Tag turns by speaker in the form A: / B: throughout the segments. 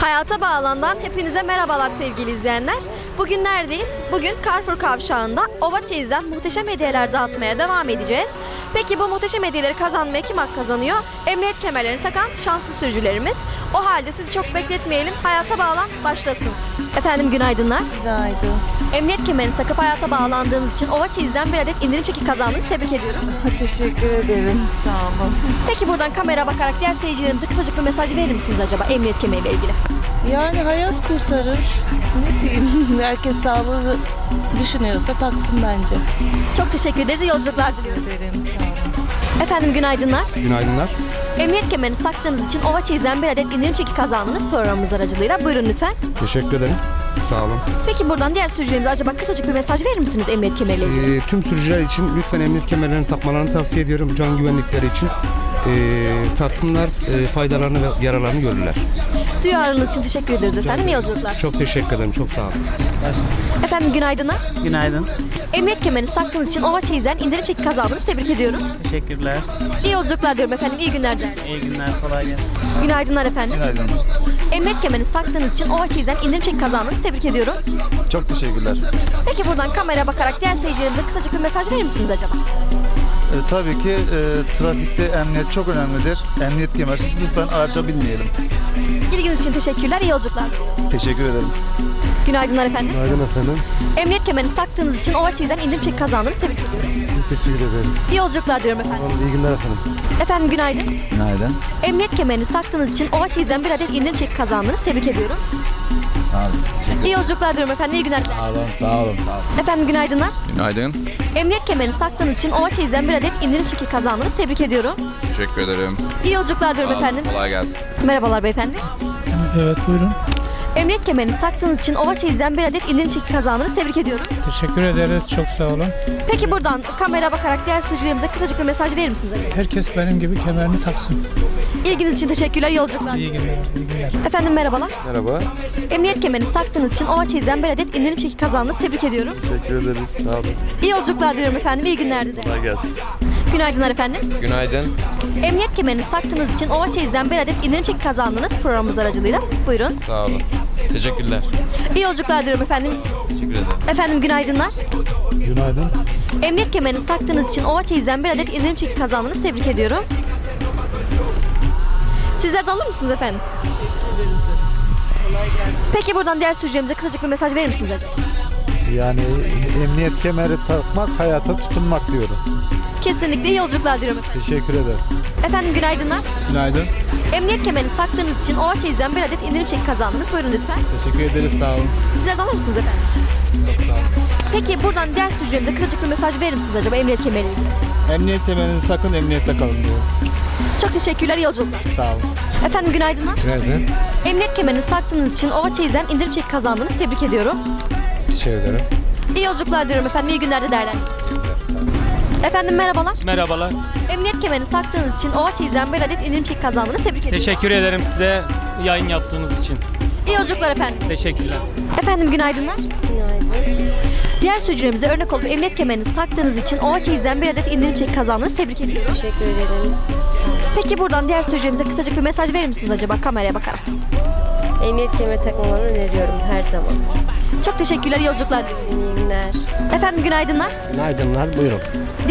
A: Hayata Bağlan'dan hepinize merhabalar sevgili izleyenler. Bugün neredeyiz? Bugün Carrefour Kavşağı'nda Ova Çeyiz'den muhteşem hediyeler dağıtmaya devam edeceğiz. Peki bu muhteşem hediyeleri kazanmaya kim hak kazanıyor? Emniyet kemerlerini takan şanslı sürücülerimiz. O halde sizi çok bekletmeyelim. Hayata Bağlan başlasın. Efendim günaydınlar.
B: Günaydın.
A: Emniyet kemerinizi takıp hayata bağlandığınız için Ova Çeyiz'den bir adet indirim çeki kazandınız. Tebrik ediyorum.
B: Teşekkür ederim. Sağ olun.
A: Peki buradan kamera bakarak diğer seyircilerimize kısacık bir mesaj verir misiniz acaba emniyet kemeriyle ilgili?
B: Yani hayat kurtarır. Ne diyeyim? Herkes sağlığı düşünüyorsa taksın bence.
A: Çok teşekkür ederiz. İyi yolculuklar diliyoruz.
B: Ederim. Sağ olun.
A: Efendim günaydınlar.
C: Günaydınlar.
A: Emniyet kemerinizi taktığınız için Ova Çeyiz'den bir adet indirim çeki kazandınız programımız aracılığıyla. Buyurun lütfen.
C: Teşekkür ederim. Sağ olun.
A: Peki buradan diğer sürücülerimize acaba kısacık bir mesaj verir misiniz emniyet kemeriyle ilgili?
C: Ee, tüm sürücüler için lütfen emniyet kemerlerini takmalarını tavsiye ediyorum. Can güvenlikleri için. Ee, taksınlar, e, faydalarını ve yararlarını görürler.
A: Duyarlılık için teşekkür ediyoruz efendim. İyi yolculuklar.
C: Çok teşekkür ederim. Çok sağ olun.
A: Efendim günaydınlar.
D: Günaydın.
A: Emniyet kemerinizi taktığınız için Ova Çeyiz'den indirim çeki kazandınız. Tebrik ediyorum.
D: Teşekkürler.
A: İyi yolculuklar diyorum efendim. İyi günler dilerim.
D: İyi günler. Kolay gelsin.
A: Günaydınlar efendim.
E: Günaydın.
A: Emniyet kemerinizi taktığınız için Ova Çeyiz'den indirim çeki kazandınız. Tebrik ediyorum.
E: Çok teşekkürler.
A: Peki buradan kameraya bakarak diğer seyircilerimize kısacık bir mesaj verir misiniz acaba?
E: E, tabii ki e, trafikte emniyet çok önemlidir. Emniyet kemersiz lütfen araca binmeyelim.
A: İlginiz için teşekkürler. İyi yolculuklar.
E: Teşekkür ederim.
A: Günaydınlar efendim.
C: Günaydın efendim.
A: Emniyet kemerinizi taktığınız için Ova Çeyiz'den indirim kazandınız. Tebrik ediyorum.
C: Biz teşekkür ederiz.
A: İyi yolculuklar diyorum efendim.
C: İyi günler efendim.
A: Efendim günaydın.
E: Günaydın.
A: Emniyet kemerinizi taktığınız için Ova Çeyiz'den bir adet indirim çeki kazandınız. Tebrik ediyorum. İyi yolculuklar diyorum efendim. İyi günler.
E: Sağ olun, sağ olun. Sağ olun.
A: Efendim günaydınlar.
F: Günaydın.
A: Emniyet kemerinizi taktığınız için Ova Çeyiz'den bir adet indirim çeki kazandınız. Tebrik ediyorum.
F: Teşekkür ederim.
A: İyi yolculuklar diyorum efendim.
F: Kolay gelsin.
A: Merhabalar beyefendi.
D: Evet buyurun.
A: Emniyet kemerinizi taktığınız için Ova Çeyiz'den bir adet indirim çeki kazandınız. Tebrik ediyorum.
D: Teşekkür ederiz. Çok sağ olun.
A: Peki buradan kamera bakarak diğer sürücülerimize kısacık bir mesaj verir misiniz acaba?
D: Herkes benim gibi kemerini taksın.
A: İlginiz için teşekkürler. Yolculuklar.
D: İyi günler. iyi günler.
A: Efendim merhabalar.
C: Merhaba.
A: Emniyet kemerinizi taktığınız için Ova Çeyiz'den bir adet indirim çeki kazandınız. Tebrik ediyorum.
C: Teşekkür ederiz. Sağ olun.
A: İyi yolculuklar diliyorum efendim. İyi günler dilerim.
C: Kolay gelsin.
A: Günaydınlar efendim.
F: Günaydın.
A: Emniyet kemerinizi taktığınız için Ova Çeyiz'den bir adet indirim çeki kazandınız programımız aracılığıyla. Buyurun.
F: Sağ olun. Teşekkürler.
A: İyi yolculuklar diliyorum efendim.
F: Teşekkür ederim.
A: Efendim günaydınlar.
C: Günaydın.
A: Emniyet kemerinizi taktığınız için Ova Çeyiz'den bir adet indirim çeki kazandınız. Tebrik ediyorum. Sizler de alır mısınız efendim? Peki buradan diğer sürücülerimize kısacık bir mesaj verir misiniz acaba?
G: Yani emniyet kemeri takmak, hayata tutunmak diyorum.
A: Kesinlikle iyi yolculuklar diliyorum efendim.
G: Teşekkür ederim.
A: Efendim günaydınlar.
E: Günaydın.
A: Emniyet kemerinizi taktığınız için Ova Çeyiz'den bir adet indirim çeki kazandınız. Buyurun lütfen.
G: Teşekkür ederiz, sağ olun.
A: Sizler de alır mısınız efendim?
E: Çok sağ olun.
A: Peki buradan diğer sürücülerimize kısacık bir mesaj verir misiniz acaba emniyet kemeriyle ilgili?
E: Emniyet kemerinizi sakın emniyette kalın diyorum.
A: Çok teşekkürler, iyi yolculuklar.
E: Sağ olun.
A: Efendim günaydınlar.
G: Günaydın.
A: Emniyet kemerinizi taktığınız için Ova Çeyiz'den indirim çeki kazandınız. Tebrik ediyorum.
G: Teşekkür ederim.
A: İyi yolculuklar diliyorum efendim. İyi günlerde değerlendirin. Efendim merhabalar.
D: Merhabalar.
A: Emniyet kemerinizi taktığınız için Ova Çeyiz'den bir adet indirim çeki kazandınız. Tebrik ediyorum.
D: Teşekkür ederim size yayın yaptığınız için.
A: İyi yolculuklar efendim.
D: Teşekkürler.
A: Efendim günaydınlar. Diğer sürücülerimize örnek olup emniyet kemerinizi taktığınız için Ova Çeyiz'den bir adet indirim çeki kazandınız. Tebrik ediyorum.
B: Teşekkür ederim.
A: Peki buradan diğer sürücülerimize kısacık bir mesaj verir misiniz acaba kameraya bakarak?
H: Emniyet kemeri takmalarını öneriyorum her zaman.
A: Çok teşekkürler, iyi yolculuklar.
H: İyi günler.
A: Efendim günaydınlar.
G: Günaydınlar, buyurun.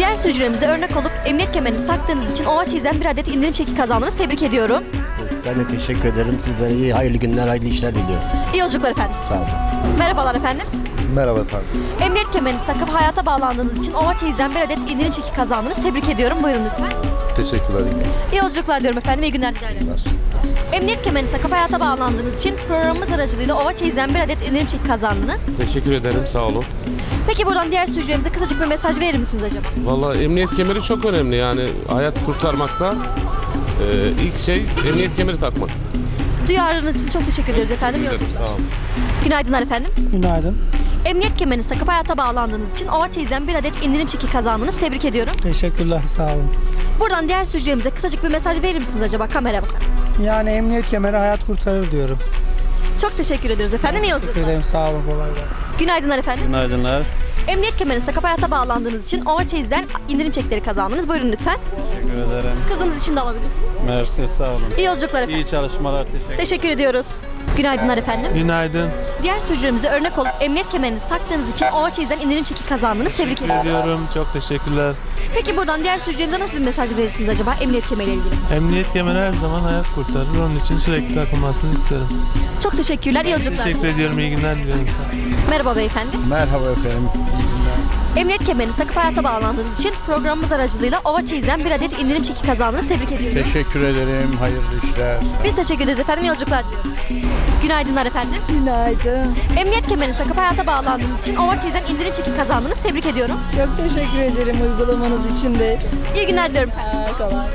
A: Diğer sürücülerimize örnek olup emniyet kemerinizi taktığınız için Ova Çeyiz'den bir adet indirim çeki kazandınız. Tebrik ediyorum.
G: Ben de teşekkür ederim. Sizlere iyi, hayırlı günler, hayırlı işler diliyorum.
A: İyi yolculuklar efendim.
G: Sağ olun.
A: Merhabalar efendim.
G: Merhaba efendim.
A: Emniyet kemerinizi takıp hayata bağlandığınız için Ova Çeyiz'den bir adet indirim çeki kazandınız. Tebrik ediyorum. Buyurun lütfen.
G: Teşekkürler.
A: İyi yolculuklar diliyorum efendim. İyi günler dilerim. Emniyet kemerinizi takıp hayata bağlandığınız için programımız aracılığıyla Ova Çeyiz'den bir adet indirim çeki kazandınız.
I: Teşekkür ederim sağ olun.
A: Peki buradan diğer sürücülerimize kısacık bir mesaj verir misiniz acaba?
I: Vallahi emniyet kemeri çok önemli yani hayat kurtarmakta e, ilk şey emniyet kemeri takmak.
A: Duyarlılığınız için çok teşekkür ederiz efendim. İyi
I: Ederim, sağ olun.
A: Günaydınlar efendim.
D: Günaydın.
A: Emniyet kemerinizi takıp hayata bağlandığınız için Ova Çeyiz'den bir adet indirim çeki kazandınız. Tebrik ediyorum.
D: Teşekkürler. Sağ olun.
A: Buradan diğer sürücülerimize kısacık bir mesaj verir misiniz acaba kamera bakarak?
D: Yani emniyet kemeri hayat kurtarır diyorum.
A: Çok teşekkür ediyoruz efendim. İyi yolculuklar.
D: Sağ olun. Kolay gelsin.
A: Günaydınlar efendim.
D: Günaydınlar.
A: Emniyet kemerinizi takıp hayata bağlandığınız için Çeyiz'den indirim çekleri kazandınız. Buyurun lütfen.
D: Teşekkür ederim.
A: Kızınız için de alabilirsiniz.
D: Mersi sağ olun.
A: İyi yolculuklar efendim.
D: çalışmalar. Teşekkür
A: Teşekkür ediyoruz. Günaydınlar efendim.
D: Günaydın.
A: Diğer sürücülerimize örnek olup emniyet kemerinizi taktığınız için Ova Çeyiz'den indirim çeki kazandınız. Tebrik ederim.
D: Ediyorum. Çok teşekkürler.
A: Peki buradan diğer sürücülerimize nasıl bir mesaj verirsiniz acaba emniyet kemeriyle ilgili?
D: Emniyet kemeri her zaman hayat kurtarır. Onun için sürekli takılmasını isterim.
A: Çok teşekkürler. iyi yolculuklar.
D: Teşekkür ediyorum. İyi günler diliyorum.
A: Merhaba beyefendi.
G: Merhaba efendim.
A: Emniyet kemerinizi takıp hayata bağlandığınız için programımız aracılığıyla Ova Çeyiz'den bir adet indirim çeki kazandınız. Tebrik ediyorum.
G: Teşekkür ederim. Hayırlı işler.
A: Biz teşekkür ederiz efendim. Yolculuklar diliyorum. Günaydınlar efendim.
B: Günaydın.
A: Emniyet kemerinizi takıp hayata bağlandığınız için Ova Çeyiz'den indirim çeki kazandınız. Tebrik ediyorum.
B: Çok teşekkür ederim uygulamanız için de.
A: İyi günler diliyorum efendim.
B: kolay.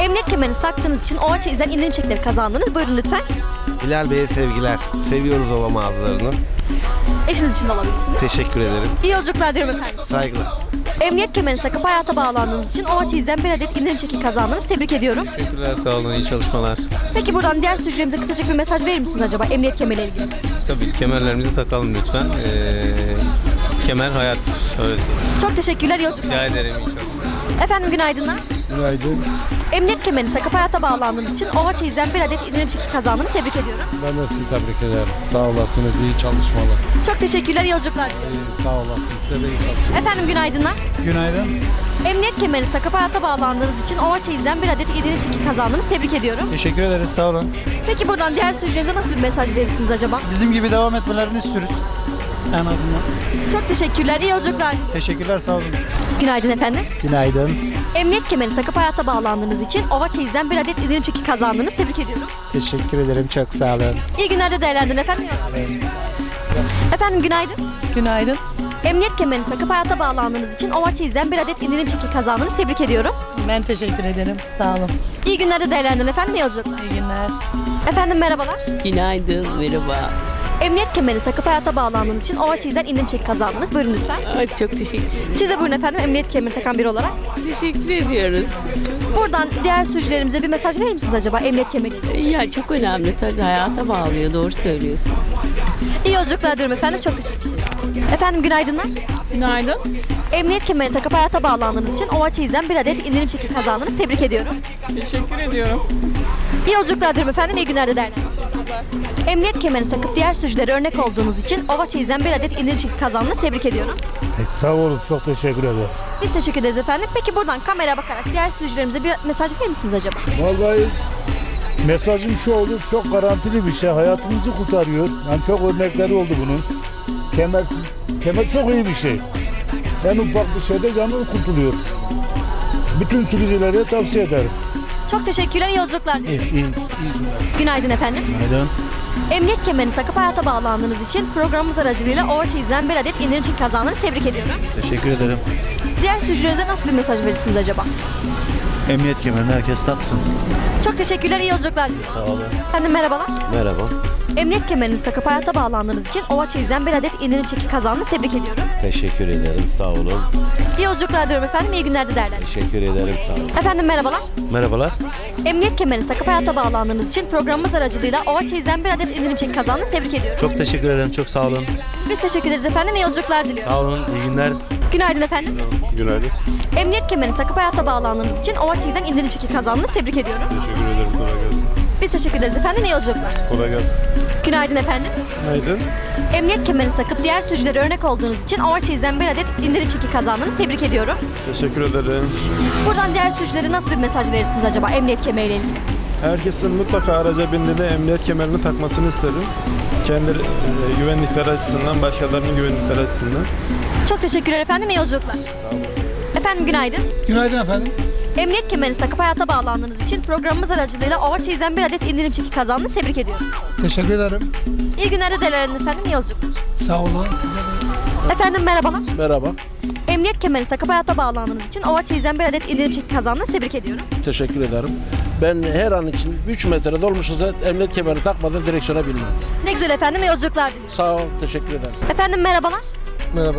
A: Emniyet kemerinizi taktığınız için Ova Çeyiz'den indirim çekleri kazandınız. Buyurun lütfen.
J: Bilal Bey'e sevgiler. Seviyoruz ova mağazalarını.
A: Eşiniz için de alabilirsiniz.
J: Teşekkür ederim.
A: İyi yolculuklar diliyorum efendim.
J: Saygılar.
A: Emniyet kemerinizi takıp hayata bağlandığınız için Ova Çeyiz'den bir adet indirim çeki kazandınız. Tebrik ediyorum.
F: Teşekkürler sağ olun iyi çalışmalar.
A: Peki buradan diğer sürücülerimize kısacık bir mesaj verir misiniz acaba emniyet kemeriyle ilgili?
F: Tabii kemerlerimizi takalım lütfen. Ee, kemer hayattır. Öyle.
A: Çok teşekkürler. yolculuklar.
F: Rica ederim iyi çalışmalar.
A: Efendim günaydınlar.
G: Günaydın.
A: Emniyet kemerinizi takıp hayata bağlandığınız için Ova Çeyiz'den bir adet indirim çeki kazandınız. Tebrik ediyorum.
G: Ben de sizi tebrik ederim. Sağ olasınız. iyi çalışmalar.
A: Çok teşekkürler. iyi yolculuklar.
G: İyi, sağ olasınız. Size de iyi çalışmalar.
A: Efendim günaydınlar.
G: Günaydın.
A: Emniyet kemerinizi takıp hayata bağlandığınız için Ova Çeyiz'den bir adet indirim çeki kazandınız. Tebrik ediyorum.
G: Teşekkür ederiz. Sağ olun.
A: Peki buradan diğer sürücülerimize nasıl bir mesaj verirsiniz acaba?
G: Bizim gibi devam etmelerini istiyoruz. En azından.
A: Çok teşekkürler. iyi yolculuklar.
G: Teşekkürler. Sağ olun.
A: Günaydın efendim.
G: Günaydın.
A: Emniyet kemerinizi takıp hayata bağlandığınız için Ova Çeyiz'den bir adet indirim çeki kazandınız. Tebrik ediyorum.
G: Teşekkür ederim. Çok sağ olun.
A: İyi günlerde değerlendirin efendim. Efendim günaydın.
B: Günaydın.
A: Emniyet kemerinizi takıp hayata bağlandığınız için Ova Çeyiz'den bir adet indirim çeki kazandınız. Tebrik ediyorum.
B: Ben teşekkür ederim. Sağ olun.
A: İyi günlerde değerlendirin efendim. İyi yolculuklar.
B: İyi günler.
A: Efendim merhabalar.
K: Günaydın, merhaba.
A: Emniyet kemerinizi takıp hayata bağlandığınız için Ova Çeyiz'den indirim çeki kazandınız. Buyurun lütfen.
K: Ay, çok teşekkür,
A: Siz de buyurun efendim emniyet kemeri takan biri olarak.
K: teşekkür ediyoruz.
A: Buradan diğer sürücülerimize bir mesaj verir misiniz acaba emniyet kemeri?
K: Ya çok önemli tabii hayata bağlıyor, doğru söylüyorsunuz.
A: İyi yolculuklar diyorum efendim. Çok teşekkür ederim. Efendim günaydınlar.
K: Günaydın.
A: Emniyet kemerini takıp hayata bağlandığınız için Ova Çeyiz'den bir adet indirim çeki kazandınız. Tebrik ediyorum.
K: Teşekkür ediyorum.
A: İyi yolculuklar diyorum efendim. İyi günler de derler. Emniyet kemerinizi takıp diğer sürücülere örnek olduğunuz için Ova Çeyiz'den bir adet indirim çeki kazandınız. Tebrik ediyorum.
G: Peki sağ olun. Çok teşekkür ederim.
A: Biz teşekkür ederiz efendim. Peki buradan kameraya bakarak diğer sürücülerimize bir mesaj verir misiniz acaba?
G: Vallahi mesajım şu oldu. Çok garantili bir şey. Hayatınızı kurtarıyor. Yani çok örnekleri oldu bunun. Kemer, kemer çok iyi bir şey. En ufak bir şeyde canın kurtuluyor. Bütün sürücülere tavsiye ederim.
A: Çok teşekkürler. iyi yolculuklar.
G: İyi, iyi, iyi.
A: Günaydın efendim.
G: Günaydın.
A: Emniyet kemerinizi takıp hayata bağlandığınız için programımız aracılığıyla Ova Çeyiz'den bir adet indirim çeki kazandınız. Tebrik ediyorum.
J: Teşekkür ederim.
A: Diğer sürücülerinize nasıl bir mesaj verirsiniz acaba?
J: Emniyet kemerini herkes taksın.
A: Çok teşekkürler. iyi yolculuklar.
J: Sağ olun.
A: Efendim merhabalar.
J: Merhaba.
A: Emniyet kemerinizi takıp hayata bağlandığınız için Ova Çeyiz'den bir adet indirim çeki kazandınız. Tebrik ediyorum.
J: Teşekkür ederim. Sağ olun.
A: İyi yolculuklar diyorum efendim. İyi günler de derler.
J: Teşekkür ederim. Sağ olun.
A: Efendim merhabalar.
J: Merhabalar.
A: Emniyet kemerinizi takıp hayata bağlandığınız için programımız aracılığıyla Ova Çeyiz'den bir adet indirim çeki kazandınız. Tebrik ediyorum.
J: Çok teşekkür ederim. Çok sağ olun.
A: Biz teşekkür ederiz efendim. İyi yolculuklar diliyorum.
J: Sağ olun. İyi günler.
A: Günaydın efendim.
J: Günaydın.
A: Emniyet kemerinizi takıp hayata bağlandığınız için Çeyiz'den indirim çeki kazandınız. Tebrik ediyorum.
J: Teşekkür ederim. Kolay gelsin.
A: Biz teşekkür ederiz efendim. İyi yolculuklar.
J: Kolay gelsin.
A: Günaydın efendim.
J: Günaydın.
A: Emniyet kemerinizi takıp diğer sürücülere örnek olduğunuz için Çeyiz'den bir adet indirim çeki kazandınız. Tebrik ediyorum.
J: Teşekkür ederim.
A: Buradan diğer sürücülere nasıl bir mesaj verirsiniz acaba emniyet kemeriyle ilgili?
L: Herkesin mutlaka araca bindiğinde emniyet kemerini takmasını isterim. Kendi e, güvenlikleri açısından, başkalarının güvenlikleri açısından.
A: Çok teşekkürler efendim. İyi yolculuklar. Efendim günaydın.
D: Günaydın efendim.
A: Emniyet kemerinizi takıp hayata bağlandığınız için programımız aracılığıyla Ova Çeyiz'den bir adet indirim çeki kazandınız. Tebrik ediyorum.
D: Teşekkür ederim.
A: İyi günler değerlendirin efendim. İyi yolculuklar.
D: Sağ olun. Size de.
A: Efendim merhabalar.
G: Merhaba.
A: Emniyet kemerinizi takıp hayata bağlandığınız için Ova Çeyiz'den bir adet indirim çeki kazandınız. Tebrik ediyorum.
G: Teşekkür ederim. Ben her an için 3 metre dolmuşsa emniyet kemeri takmadan direksiyona binmem.
A: Ne güzel efendim. Yolculuklar diliyorum.
G: Sağ ol. Teşekkür ederim.
A: Efendim merhabalar.
G: Merhaba.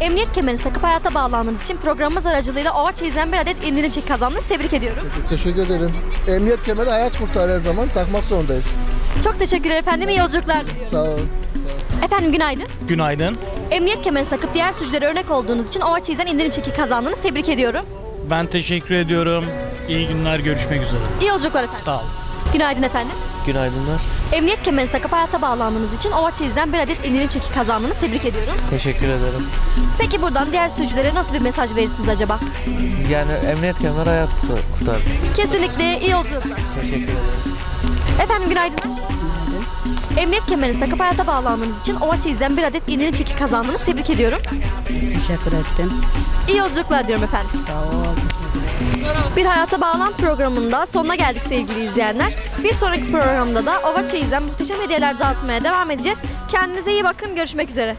A: Emniyet kemerinizi takıp hayata bağlandığınız için programımız aracılığıyla Ova Çeyiz'den bir adet indirim çeki kazandınız. Tebrik ediyorum.
G: Teşekkür ederim. Emniyet kemeri hayat kurtarır her zaman. Takmak zorundayız.
A: Çok teşekkürler efendim. İyi yolculuklar diliyorum.
G: Sağ ol.
A: Efendim günaydın.
G: Günaydın.
A: Emniyet kemerinizi takıp diğer sürücülere örnek olduğunuz için Ova Çeyiz'den indirim çeki kazandınız. Tebrik ediyorum.
G: Ben teşekkür ediyorum. İyi günler. Görüşmek üzere.
A: İyi yolculuklar efendim.
G: Sağ ol.
A: Günaydın efendim.
M: Günaydınlar.
A: Emniyet kemerinizi takıp hayata bağlandığınız için Ova Çeyiz'den bir adet indirim çeki kazandınız. Tebrik ediyorum.
M: Teşekkür ederim.
A: Peki buradan diğer sürücülere nasıl bir mesaj verirsiniz acaba?
M: Yani emniyet kemeri hayat kurtar. kurtar.
A: Kesinlikle iyi yolculuklar.
M: Teşekkür ederiz.
A: Efendim günaydınlar. Emniyet kemerinizi takıp hayata bağlandığınız için Ova Çeyiz'den bir adet indirim çeki kazandınız. Tebrik ediyorum.
K: Teşekkür ettim.
A: İyi yolculuklar diyorum efendim.
K: Sağ ol.
A: Bir Hayata Bağlan programında sonuna geldik sevgili izleyenler. Bir sonraki programda da Ova Çeyiz'den muhteşem hediyeler dağıtmaya devam edeceğiz. Kendinize iyi bakın. Görüşmek üzere.